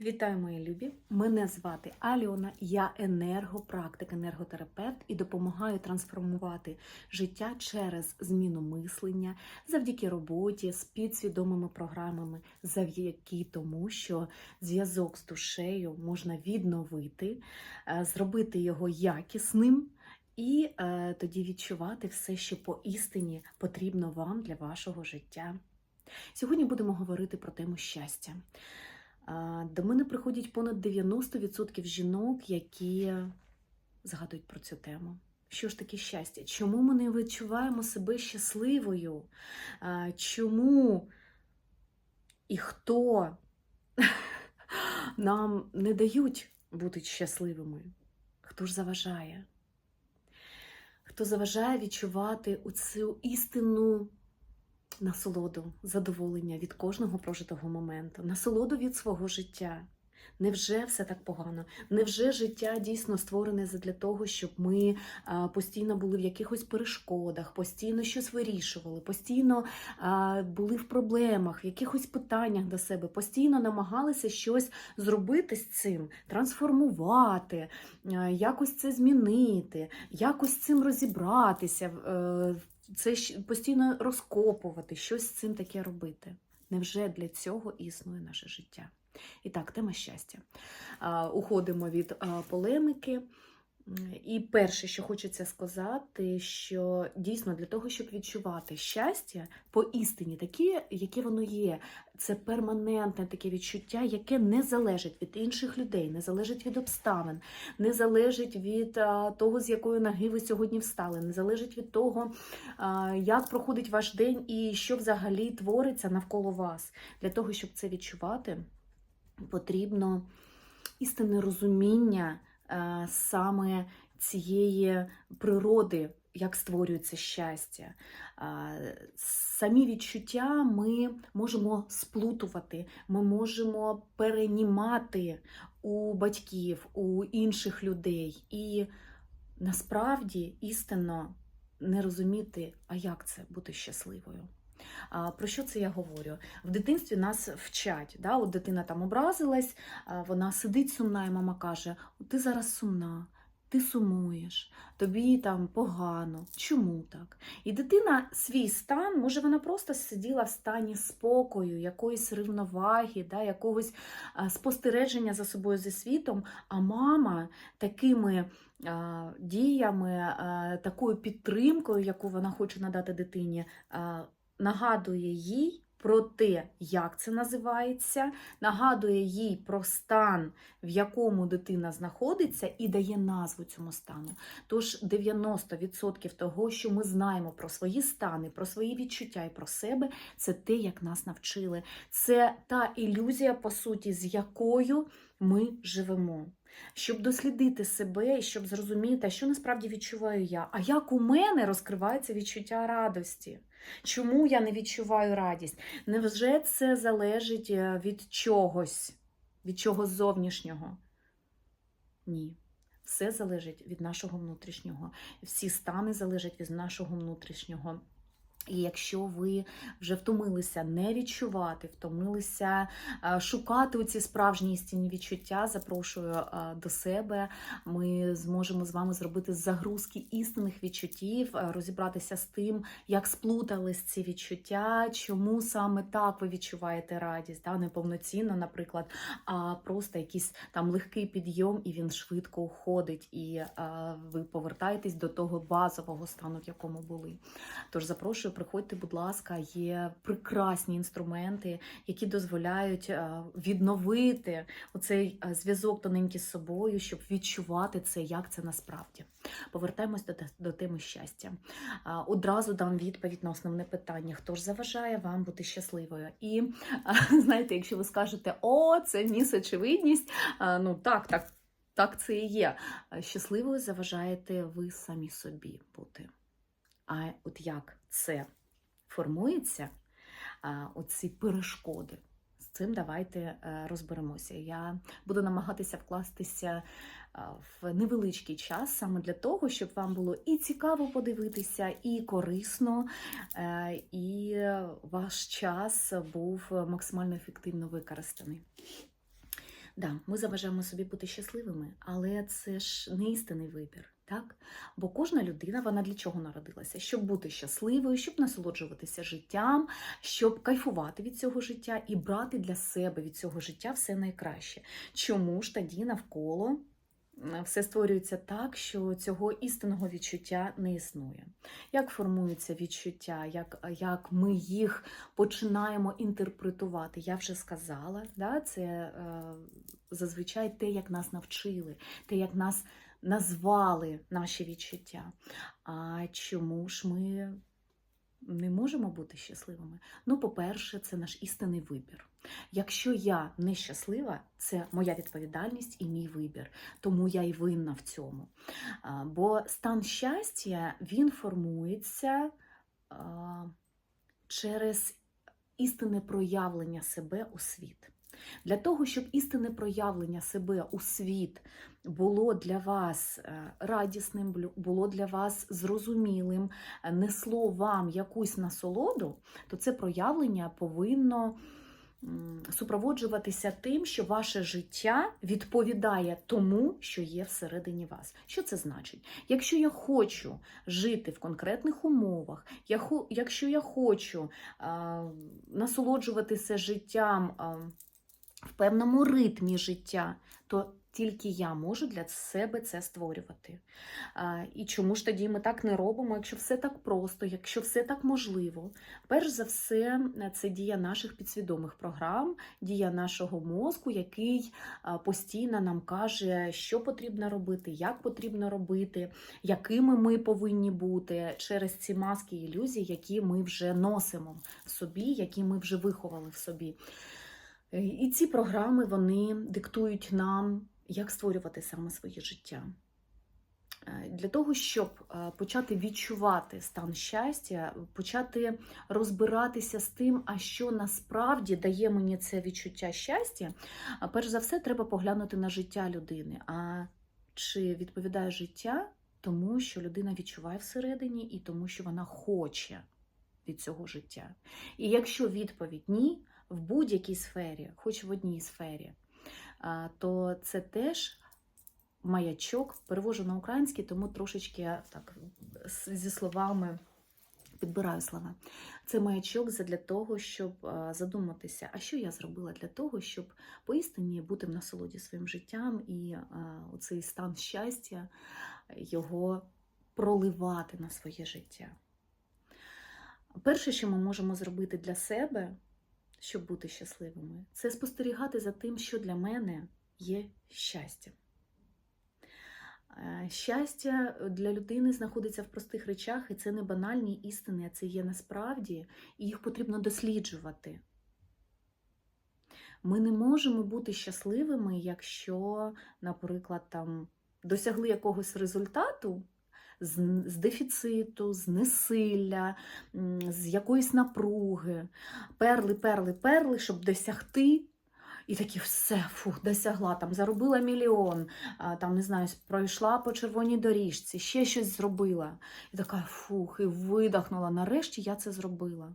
Вітаю, мої любі! Мене звати Альона, я енергопрактик, енерготерапевт і допомагаю трансформувати життя через зміну мислення завдяки роботі з підсвідомими програмами, завдяки тому, що зв'язок з душею можна відновити, е, зробити його якісним. І е, тоді відчувати все, що поістині потрібно вам для вашого життя. Сьогодні будемо говорити про тему щастя. До мене приходять понад 90% жінок, які згадують про цю тему. Що ж таке щастя? Чому ми не відчуваємо себе щасливою? Чому і хто нам не дають бути щасливими? Хто ж заважає? Хто заважає відчувати оцю істинну насолоду, задоволення від кожного прожитого моменту, насолоду від свого життя. Невже все так погано? Невже життя дійсно створене для того, щоб ми постійно були в якихось перешкодах, постійно щось вирішували, постійно були в проблемах, в якихось питаннях до себе, постійно намагалися щось зробити з цим, трансформувати, якось це змінити, якось з цим розібратися, е, це постійно розкопувати, щось з цим таке робити. Невже для цього існує наше життя? І так, тема щастя. Уходимо від полемики. І перше, що хочеться сказати, що дійсно для того, щоб відчувати щастя по істині, таке, яке воно є, це перманентне таке відчуття, яке не залежить від інших людей, не залежить від обставин, не залежить від того, з якої ноги ви сьогодні встали, не залежить від того, як проходить ваш день і що взагалі твориться навколо вас. Для того, щоб це відчувати, потрібно істинне розуміння саме цієї природи, як створюється щастя. Е, Самі відчуття ми можемо сплутувати, ми можемо перенімати у батьків, у інших людей. І насправді істинно не розуміти, а як це бути щасливою. Про що це я говорю? В дитинстві нас вчать. Да? От дитина там образилась, вона сидить сумна, і мама каже: ти зараз сумна, ти сумуєш, тобі там погано. Чому так? І дитина свій стан, може, вона просто сиділа в стані спокою, якоїсь рівноваги, да? якогось спостереження за собою зі світом, а мама такими. Діями, такою підтримкою, яку вона хоче надати дитині, нагадує їй про те, як це називається, нагадує їй про стан, в якому дитина знаходиться, і дає назву цьому стану. Тож 90% того, що ми знаємо про свої стани, про свої відчуття і про себе, це те, як нас навчили. Це та ілюзія, по суті, з якою ми живемо. Щоб дослідити себе і щоб зрозуміти, що насправді відчуваю я, а як у мене розкривається відчуття радості. Чому я не відчуваю радість? Невже це залежить е, від чогось, від чогось зовнішнього? Ні. Все залежить від нашого внутрішнього. Всі стани залежать від нашого внутрішнього. І якщо ви вже втомилися не відчувати, втомилися е, шукати ці справжні істинні відчуття, запрошую е, до себе. Ми зможемо з вами зробити загрузки істинних відчуттів, е, розібратися з тим, як сплутались ці відчуття, чому саме так ви відчуваєте радість, да? не наприклад, а просто якийсь там легкий підйом, і він швидко уходить, і ви повертаєтесь до того базового стану, в якому були. Тож запрошую, приходьте, будь ласка, є прекрасні інструменти, які дозволяють е, відновити оцей е, зв'язок тоненький з собою, щоб відчувати це, як це насправді. Повертаємось до, до теми щастя. Одразу дам відповідь на основне питання: хто ж заважає вам бути щасливою? І знаєте, якщо ви скажете, о, це міс очевидність, ну так, так. Так це і є. Щасливою заважаєте ви самі собі бути. А от як це формується, оці перешкоди? З цим давайте е, розберемося. Я буду намагатися вкластися в невеличкий час саме для того, щоб вам було і цікаво подивитися, і корисно, е, і ваш час був максимально ефективно використаний. Да, ми заважаємо собі бути щасливими, але це ж не істинний вибір, так? Бо кожна людина, вона для чого народилася? Щоб бути щасливою, щоб насолоджуватися життям, щоб кайфувати від цього життя і брати для себе від цього життя все найкраще. Чому ж тоді навколо все створюється так, що цього істинного відчуття не існує? Як формуються відчуття, як, як ми їх починаємо інтерпретувати? Я вже сказала, да? це е, зазвичай те, як нас навчили, те, як нас назвали наші відчуття. А чому ж ми не можемо бути щасливими? Ну, по-перше, це наш істинний вибір. Якщо я нещаслива, це моя відповідальність і мій вибір, тому я й винна в цьому. Бо стан щастя він формується через істинне проявлення себе у світ. Для того, щоб істинне проявлення себе у світ було для вас е, радісним, було для вас зрозумілим, е, несло вам якусь насолоду, то це проявлення повинно супроводжуватися тим, що ваше життя відповідає тому, що є всередині вас. Що це значить? Якщо я хочу жити в конкретних умовах, якщо я хочу насолоджуватися життям. В певному ритмі життя, то тільки я можу для себе це створювати. І чому ж тоді ми так не робимо, якщо все так просто, якщо все так можливо? Перш за все, це дія наших підсвідомих програм, дія нашого мозку, який постійно нам каже, що потрібно робити, як потрібно робити, якими ми повинні бути через ці маски ілюзій, які ми вже носимо в собі, які ми вже виховали в собі. Е, І ці програми вони диктують нам, як створювати саме своє життя. Е, Для того, щоб е, почати відчувати стан щастя, почати розбиратися з тим, а що насправді дає мені це відчуття щастя, перш за все, треба поглянути на життя людини. А чи відповідає життя тому, що людина відчуває всередині, і тому, що вона хоче від цього життя? І якщо відповідь ні, в будь-якій сфері, хоч в одній сфері, то це теж маячок, перевожу на український, тому трошечки так зі словами підбираю слова. Це маячок для того, щоб задуматися, а що я зробила для того, щоб поістині бути в насолоді своїм життям і а, оцей стан щастя його проливати на своє життя. Перше, що ми можемо зробити для себе, щоб бути щасливими, це спостерігати за тим, що для мене є щастя. Е, Щастя для людини знаходиться в простих речах, і це не банальні істини, а це є насправді, і їх потрібно досліджувати. Ми не можемо бути щасливими, якщо, наприклад, там досягли якогось результату з, дефіциту, з несилля, з якоїсь напруги, перли, перли, перли, щоб досягти. І такі все, фух, досягла, там заробила мільйон, там не знаю, пройшла по червоній доріжці, ще щось зробила. І така фух, і видихнула. Нарешті я це зробила.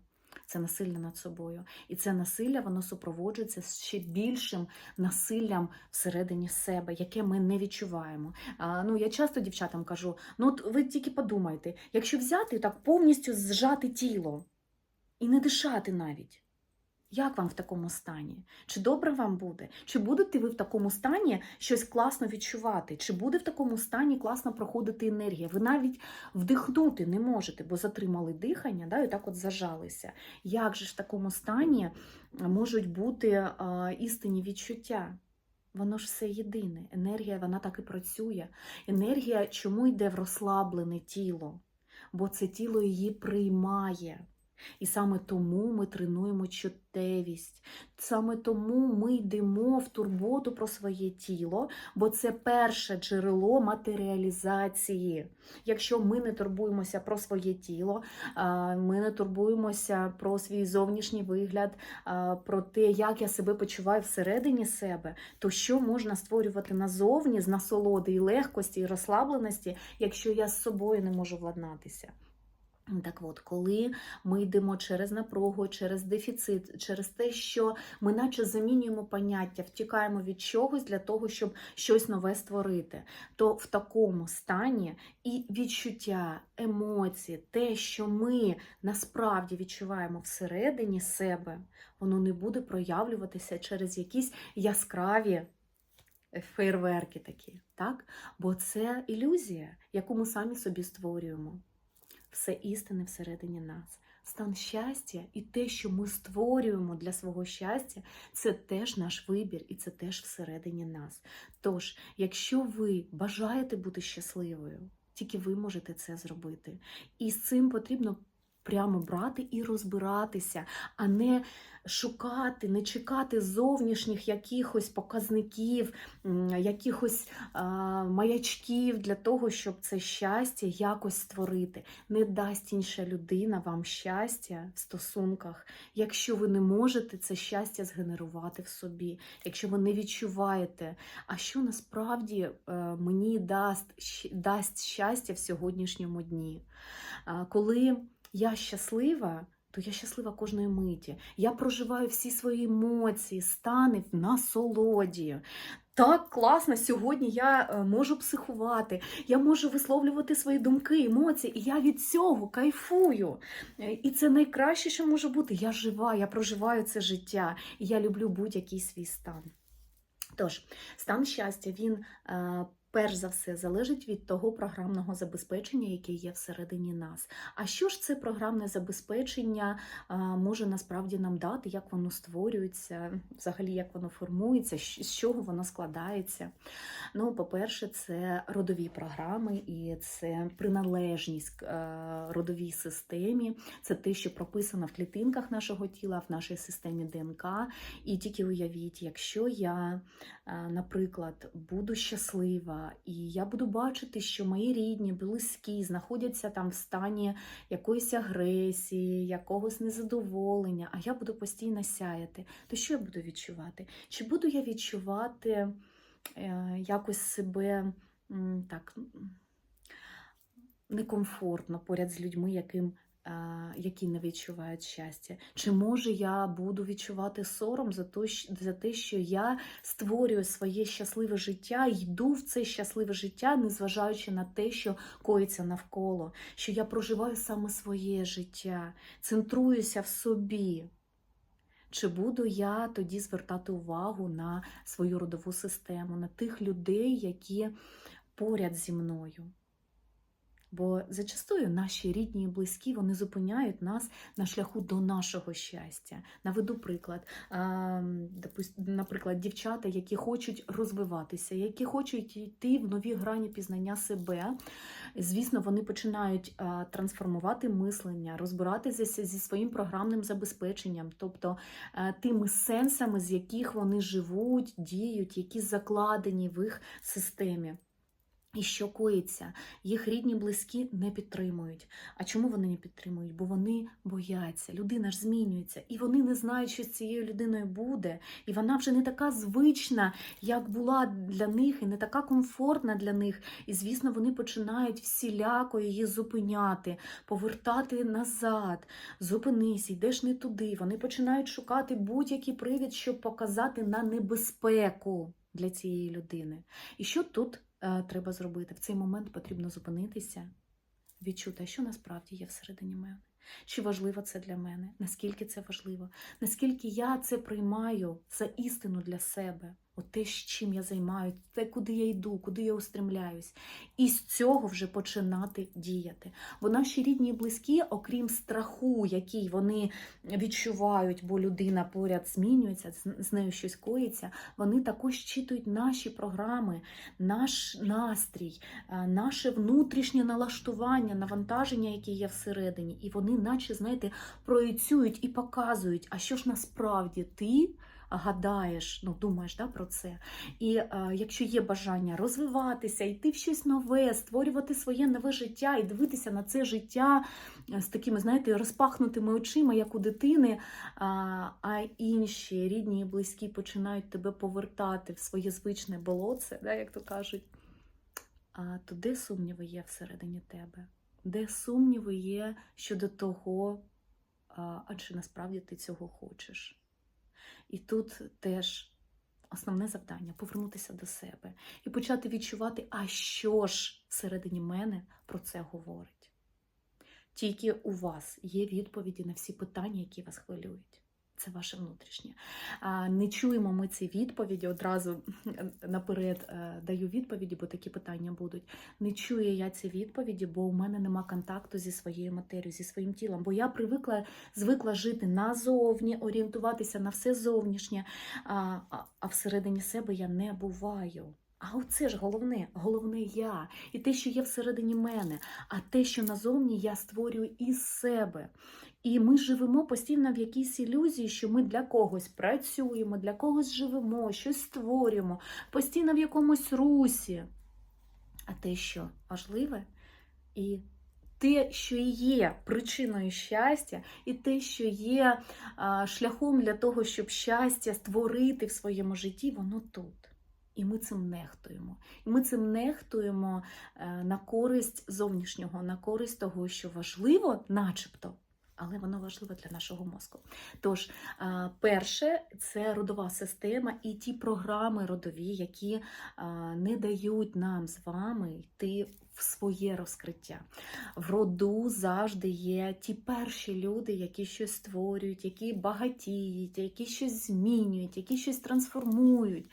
Це насилля над собою. І це насилля воно супроводжується ще більшим насиллям всередині себе, яке ми не відчуваємо. А, ну, я часто дівчатам кажу: ну от ви тільки подумайте, якщо взяти так повністю зжати тіло і не дишати навіть. Як вам в такому стані? Чи добре вам буде? Чи будете ви в такому стані щось класно відчувати? Чи буде в такому стані класно проходити енергія? Ви навіть вдихнути не можете, бо затримали дихання, да, і так от зажалися. Як же ж в такому стані можуть бути а, істинні відчуття? Воно ж все єдине. Енергія вона так і працює. Енергія чому йде в розслаблене тіло? Бо це тіло її приймає. І саме тому ми тренуємо чуттєвість, саме тому ми йдемо в турботу про своє тіло, бо це перше джерело матеріалізації. Якщо ми не турбуємося про своє тіло, ми не турбуємося про свій зовнішній вигляд, про те, як я себе почуваю всередині себе, то що можна створювати назовні з насолоди і легкості і розслабленості, якщо я з собою не можу владнатися? Так от, коли ми йдемо через напругу, через дефіцит, через те, що ми наче замінюємо поняття, втікаємо від чогось для того, щоб щось нове створити, то в такому стані і відчуття, емоції, те, що ми насправді відчуваємо всередині себе, воно не буде проявлюватися через якісь яскраві фейерверки такі, так? Бо це ілюзія, яку ми самі собі створюємо все істини всередині нас. Стан щастя і те, що ми створюємо для свого щастя, це теж наш вибір, і це теж всередині нас. Тож, якщо ви бажаєте бути щасливою, тільки ви можете це зробити. І з цим потрібно прямо брати і розбиратися, а не шукати, не чекати зовнішніх якихось показників, якихось а, маячків для того, щоб це щастя якось створити. Не дасть інша людина вам щастя в стосунках, якщо ви не можете це щастя згенерувати в собі, якщо ви не відчуваєте, а що насправді е, мені дасть, дасть щастя в сьогоднішньому дні. Коли я щаслива, то я щаслива кожної миті. Я проживаю всі свої емоції, стани в насолоді. Так класно, сьогодні я е, можу психувати, я можу висловлювати свої думки, емоції, і я від цього кайфую. Е, І це найкраще, що може бути. Я жива, я проживаю це життя, і я люблю будь-який свій стан. Тож, стан щастя, він е, перш за все залежить від того програмного забезпечення, яке є всередині нас. А що ж це програмне забезпечення може насправді нам дати, як воно створюється, взагалі як воно формується, з чого воно складається? Ну, по-перше, це родові програми і це приналежність е, родовій системі. Це те, що прописано в клітинках нашого тіла, в нашій системі ДНК. І тільки уявіть, якщо я, е, наприклад, буду щаслива, і я буду бачити, що мої рідні, близькі знаходяться там в стані якоїсь агресії, якогось незадоволення, а я буду постійно сяяти, то що я буду відчувати? Чи буду я відчувати е, якось себе так некомфортно поряд з людьми, яким які не відчувають щастя? Чи може я буду відчувати сором за те, за те, що я створюю своє щасливе життя, йду в це щасливе життя, незважаючи на те, що коїться навколо, що я проживаю саме своє життя, центруюся в собі. Чи буду я тоді звертати увагу на свою родову систему, на тих людей, які поряд зі мною? Бо зачастую наші рідні і близькі вони зупиняють нас на шляху до нашого щастя. Наведу приклад. Наприклад, дівчата, які хочуть розвиватися, які хочуть йти в нові грані пізнання себе. Звісно, вони починають трансформувати мислення, розбиратися зі своїм програмним забезпеченням, тобто е, тими сенсами, з яких вони живуть, діють, які закладені в їх системі. І що коїться? Їх рідні, близькі не підтримують. А чому вони не підтримують? Бо вони бояться. Людина ж змінюється, і вони не знають, що з цією людиною буде. І вона вже не така звична, як була для них, і не така комфортна для них. І, звісно, вони починають всіляко її зупиняти, повертати назад. Зупинись, йдеш не туди. Вони починають шукати будь-який привід, щоб показати на небезпеку для цієї людини. І що тут треба зробити? В цей момент потрібно зупинитися, відчути, що насправді є всередині мене. Чи важливо це для мене? Наскільки це важливо? Наскільки я це приймаю за істину для себе? Те, з чим я займаюся, те, куди я йду, куди я устремляюсь. І з цього вже починати діяти. Бо наші рідні і близькі, окрім страху, який вони відчувають, бо людина поряд змінюється, з- з нею щось коїться, вони також читують наші програми, наш настрій, е, наше внутрішнє налаштування, навантаження, яке є всередині. І вони, наче, знаєте, проєцюють і показують, а що ж насправді ти гадаєш, ну думаєш да, про це. І е, якщо є бажання розвиватися, йти в щось нове, створювати своє нове життя і дивитися на це життя е, з такими, знаєте, розпахнутими очима, як у дитини, а, а інші рідні і близькі починають тебе повертати в своє звичне болоце, да, як то кажуть. А то де сумніви є всередині тебе? де сумніви є щодо того, а чи насправді ти цього хочеш. І тут теж основне завдання повернутися до себе і почати відчувати, а що ж всередині мене про це говорить. Тільки у вас є відповіді на всі питання, які вас хвилюють. Це ваше внутрішнє. Не чуємо ми ці відповіді одразу наперед е, даю відповіді, бо такі питання будуть. Не чую я ці відповіді, бо у мене нема контакту зі своєю матерією, зі своїм тілом. Бо я привикла, звикла жити назовні, орієнтуватися на все зовнішнє, а всередині себе я не буваю. А оце ж головне, головне я. І те, що є всередині мене, а те, що назовні я створюю із себе. І ми живемо постійно в якійсь ілюзії, що ми для когось працюємо, для когось живемо, щось створюємо, постійно в якомусь русі. А те, що важливе, і те, що є причиною щастя, і те, що є шляхом для того, щоб щастя створити в своєму житті, воно тут. І ми цим нехтуємо. І ми цим нехтуємо е, на користь зовнішнього, на користь того, що важливо, начебто, але воно важливо для нашого мозку. Тож, е, перше, це родова система і ті програми родові, які е, не дають нам з вами йти в своє розкриття. В роду завжди є ті перші люди, які щось створюють, які багатіють, які щось змінюють, які щось трансформують.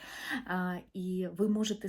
І ви можете